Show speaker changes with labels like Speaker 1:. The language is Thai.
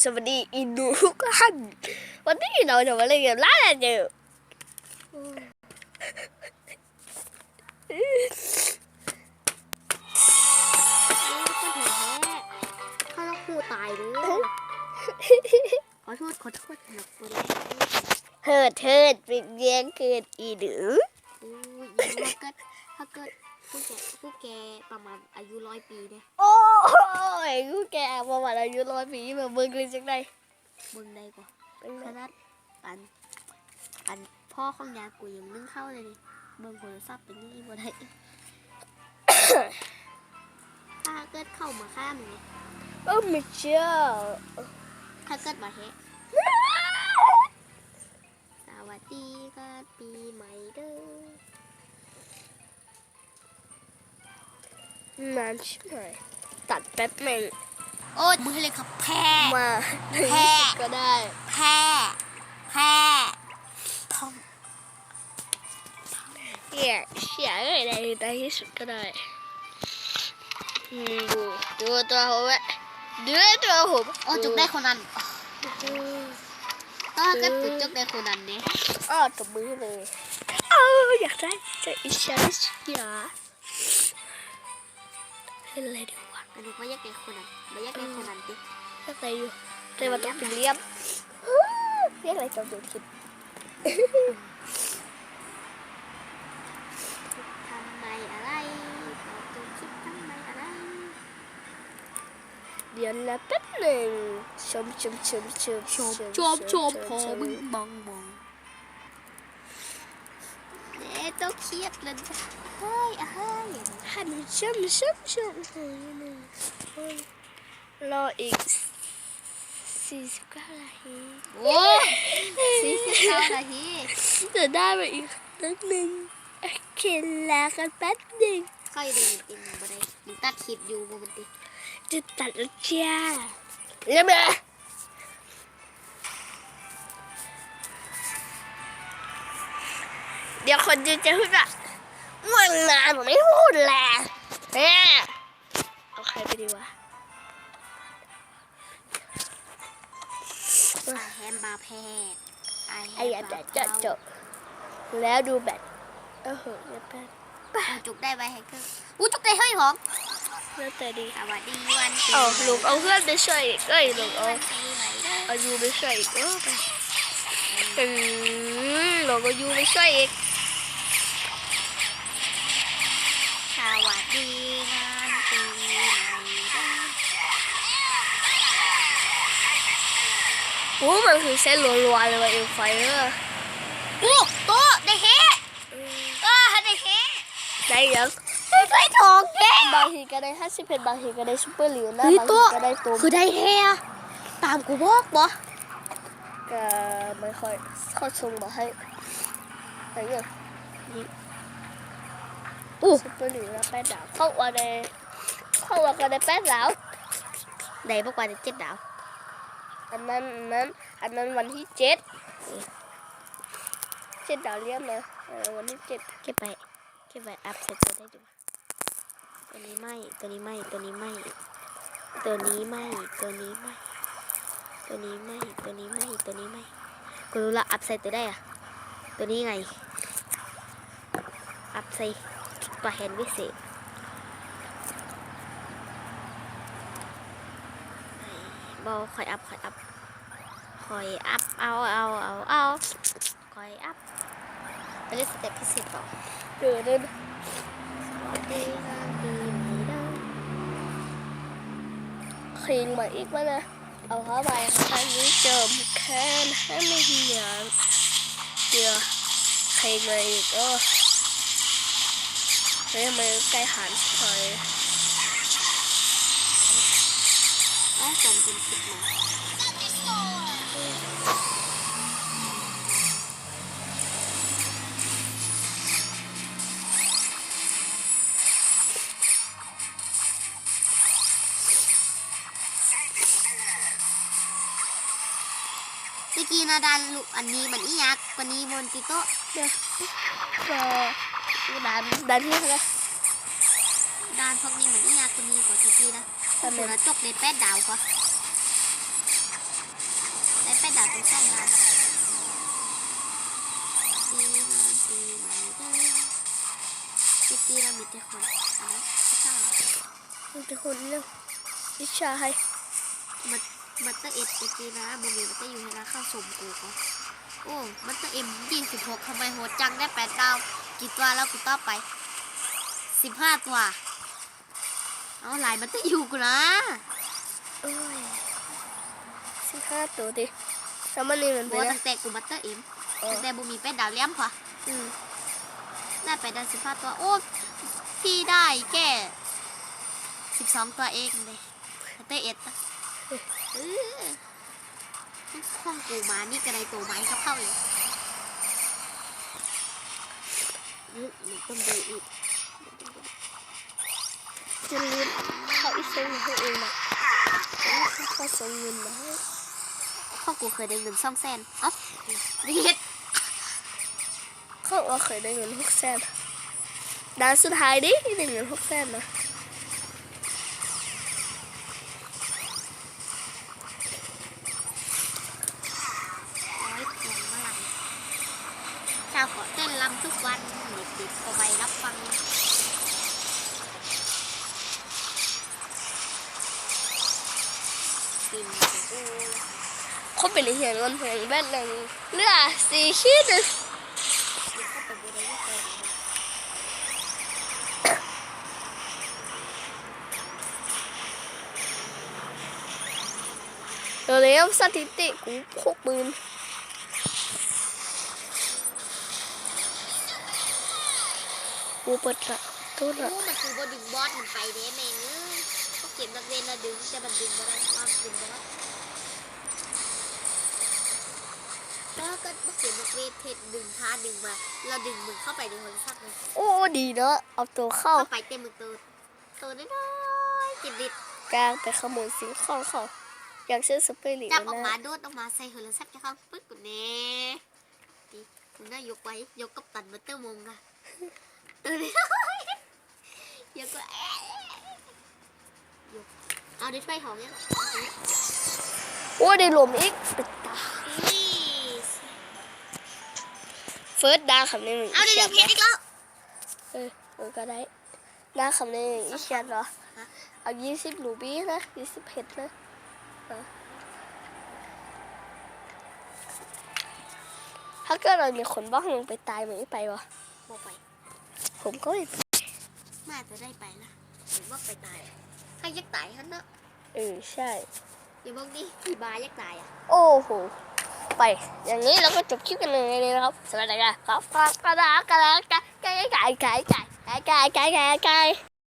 Speaker 1: สวัสดีอินดูทุกท่านวันนี้เราจะมาเล่นเกมล่าเจอ
Speaker 2: เขาต้องคู่ตายเลยขอโทษขอโทษหนักตัวเลย
Speaker 1: เฮิดเฮิดเป็นเลี้ยงเกิดอีดือ
Speaker 2: อู้ยถ้าเกิดถ้าเกิดผู้แกผู้แกประมาณอายุร้อยปีเนี่ย
Speaker 1: โอ้ ยกูแกประมาณอายุร้อยปีแบบเบิ่งเลยจังได
Speaker 2: เบิ่งได้กว่า
Speaker 1: เป็น
Speaker 2: ข
Speaker 1: ไง
Speaker 2: นาดอันอันพ่อของยากูยังนึ่งเข้าเลยนี่เบิ่งโทรศัพท์เป็นนี่บ่ได้ถ้าเกิดเข้ามาข้ามนี่
Speaker 1: โอ้ไม่เชื่อ
Speaker 2: ถ้าเกิดมาแฮะสวัสดีกันปีใหม่เด้อนา
Speaker 1: นชิบหาย ตัดแป๊บหนึ่ง
Speaker 2: โอ้ยมือเลยครับแพ้
Speaker 1: มาใน
Speaker 2: แพ้
Speaker 1: ที่สุดก็ได้
Speaker 2: แพ้แพ้ทอม
Speaker 1: เนี่ยเสียเลยในในที่สุดก็ได้อืมดูดูตัวผมอะดูตัวผม
Speaker 2: โอ้จุกได้คนนั้นก็ก็จุกจุกได้คนนั้นเนี่ย
Speaker 1: อ้อตบมือเลยเอ้าอยากได้จะอิจฉาสิยาเล่นอะไรดีวะ
Speaker 2: อันนี้ไม่อยากได้คนนั้นไม่อยากได้คนนั้นดิ
Speaker 1: เล่นอะไรอยู่แต่ว่าต้องเป็นเลี้ยมเรียกอะไรจำเป็นคิด
Speaker 2: ทำไมอะไรบอกจงคิดทำไมอะไร
Speaker 1: เดี๋ยวนะแป๊บหนึ่งชมชมชมชม
Speaker 2: ชมชมชมพอมึงมองมองเอ๊ะ ต้องเครียดเลยจ้ะเฮ้ยเฮ้ย
Speaker 1: หันชมชมชมโอ้ยนี่โอ้ยรออีกสี่สิบเก้านาที
Speaker 2: โอ้สี่สิบเก้านาที
Speaker 1: จะได้มาอีกนิดนึงโอเคลากันแป๊บหนึ่ง
Speaker 2: ค่อยได้ยินติมบ่ได้มึงตัดคลิปอยู่บ่มันติ
Speaker 1: จะตัดแล้วจ้าเรียบร้อย เดี๋ยวคนจะจะพูดว่าง่วงนานผมไม่พูดแหละแม่เอาใครไปดีวะ
Speaker 2: แฮมบาแพทไอ
Speaker 1: ไอ้ยาจะจะจบแล้วดูแบตโอ้โหเดี๋ยวแป๊บ
Speaker 2: จุกได้ไว้ให้คืออู้จุกได้เฮ้ยหอม
Speaker 1: แล้วแต่ดี
Speaker 2: สวัสดีวันปี
Speaker 1: เอาลูกเอาเพื่อนไปช่วยอีกเอ้ยลูกเอา
Speaker 2: วันปีใหม่เด้อ
Speaker 1: เอายูไปช่วยอีกเออไปอืมลูกเอายูไปช่วยอีก
Speaker 2: อ้
Speaker 1: มันคือเส้นรัวๆเลยว่ะเอวไฟเออ
Speaker 2: อู้โต๊ะได้แฮะเออได้แฮะ
Speaker 1: ได้ยัง
Speaker 2: ได้ทองแก
Speaker 1: บางทีก็ได้ห้าสิบเพชรบางทีก็ได้ซุปเปอร์เหลียวนะ
Speaker 2: เฮ้ย
Speaker 1: บาง
Speaker 2: ตัว
Speaker 1: ทีก็ได้ตัว
Speaker 2: คือได้แฮะตามกูบอกบ่
Speaker 1: ก็ไม่ค่อยเขาส่งมาให้อะไรเงี้ย
Speaker 2: อู้
Speaker 1: ซุปเปอร์เหลียวนะแปดดาวเข้าว่าได้เข้าว่าก็ได้แปดดาว
Speaker 2: ได้บอกว่าได้เจ็ดดาว
Speaker 1: อันนั้นอันนั้น อันนั้นวันที่เจ็ดเจ็ดดาวเลี้ยงเออวันที่เจ็ด
Speaker 2: เก็บไปเก็บไปอัพเสร็จจะได้ดูตัวนี้ไม่ตัวนี้ไม่ตัวนี้ไม่ตัวนี้ไม่ตัวนี้ไม่ตัวนี้ไม่ตัวนี้ไม่ตัวนี้ไม่กูรู้ละอัพใส่ตัวได้อะตัวนี้ไง อัพใส่ตัวแฮนวิเศษ บอคอยอัพคอยอัพคอยอัพเอาเอาเอาเอาคอยอัพไปเล่นสเต็ปพิเศษต่อ
Speaker 1: เดือดเลย
Speaker 2: สวัสดีครับปีใหม่เด้อ
Speaker 1: คิงมาอีกแล้วนะเอาเข้าไปครั้งนี้เจิมแค้นให้ไม่เหี่ยนเดี๋ยวคิงมาอีกเออเฮ้ยทำไมใกล้หันคอย
Speaker 2: อ้าวจำเป็นคิดมาเมื่อกี้นะดันลูกอันนี้มันอียักษ์วันนี้บนติโต๊ะ
Speaker 1: เดี๋ยวก็ดันดันที่อะไร
Speaker 2: ด้านพวกนี้มันอียักษ์วันนี้กว่าตะกี้นะ
Speaker 1: ทำไม
Speaker 2: กระจกในแปดดาวกว่าเป็นซ่อมร้านปีงานปีใหม่เด้อปีปีเรามีแต่คนอะไรซ่า
Speaker 1: มันจะคนเรื่องวิชาให้
Speaker 2: มันมันตะเอ็ดปีปีนะมันมีมันตะอยู่ในร้านข้าวสมกูก็โอ้มันตะเอ็มยี่สิบหกทำไมโหดจังได้แปดดาวกี่ตัวแล้วกูต่อไปสิบห้าตัว เอาหลายมันตะอยู่กูนะ
Speaker 1: เอ้ยสิบห้าตัวดิแล้วมันนี่มัน
Speaker 2: บ
Speaker 1: เป็น
Speaker 2: อ
Speaker 1: อะ
Speaker 2: ตั้งแต่กูมัตเตอร์เอ็ม
Speaker 1: เออ
Speaker 2: ตั้งแต่บูมีเป็ดดาวเลี้ยมพอ
Speaker 1: อืม
Speaker 2: ได้ไปได้สิบห้าตัวโอ้พี่ได้แค่สิบสองตัวเองเลยมัตเตอร์เอ็ดอะเออห้องกูมานี่กระไรตัวไม้ก็เข้าเลยเฮ้ยมันต้องดูอีก
Speaker 1: จะลืมเขาอีกเซนให้เองนะเขาเขาส่งเงินมาให้
Speaker 2: ห้องกูเคยได้เงินซ่องแสนเอ้าเด็ด
Speaker 1: เขาเอาเคยได้เงินหกแสนด่านสุดท้ายดิได้เงินหกแสนนะ
Speaker 2: ร้อยเพียงเมื่อไหร่เช้าขอเต้นรำทุกวันเด็กๆก็ไปรับฟัง กินกับกู
Speaker 1: เขาเป็นเหียนเงินแพงแบตหนึ่งเลือสี่ขีดหนึ่ง
Speaker 2: เดี๋ยวก็ไปบูได้ยังไง
Speaker 1: เดี๋ยวเลี้ยวสถิติกูหกหมื่นกูเปิดละทุนละ
Speaker 2: มันคือบอดึงบอสมันไปเด้แม่งเอ้ยเขาเก็บนักเรียนละดึงแต่มันดึงบ่ได้ความดึงบ่ได้ แล้วก็มาเก็บนักเรียนเทศดึงพาดึงมา เราดึงมึงเข้าไปในโทรศัพท์เลย
Speaker 1: โอ้ดีเนาะเอาตัวเข้า
Speaker 2: เข้าไปเต็มมือตัวตัวน้อยๆจิบดิด
Speaker 1: กลางไปขโมยสิ่งของเขาอยากซื้อสเปรย์ลิ
Speaker 2: จับออกมา
Speaker 1: นะ
Speaker 2: โดดออกมาใส่โทรศัพท์จะเข้าปึ๊กกูเน่ดีคุณน่ายกไว้ยกกับตันมาเตอร์มงอะตัวนี้ยกก็แอะยกเอาดิไปหอมยัง
Speaker 1: โอ้ได้ลมอีกเป็นตา ฟิร์สดาคำนี้หนึ่ง
Speaker 2: เอาดิ
Speaker 1: เขีย
Speaker 2: เดี๋ย
Speaker 1: น
Speaker 2: วเพชรอีกแล้ว
Speaker 1: เออเออก็ได้ดาคำนี้หนึ่งอีเขียนเหรอเอายี่สิบรูบี้นะยี่สิบเพชรนะเออถ้าเกิดเรามีคนบ้างยังไปตายมันไม่ไปวะ
Speaker 2: บอกไป
Speaker 1: ผมก็ไม่
Speaker 2: มาจะได้ไปนะหรือว่าไปตายอะใครยักตายฮันเนอะ
Speaker 1: เออใช่
Speaker 2: อย่าบอกดิพี่บายักตายอะ
Speaker 1: โอ้โห ไป อย่างนี้เราก็จบคลิปกันเลยนะครับสวัสดีครับครับกระดากระดากระดากระไก่ไก่ไก่ไก่ไก่ไก่ไกระ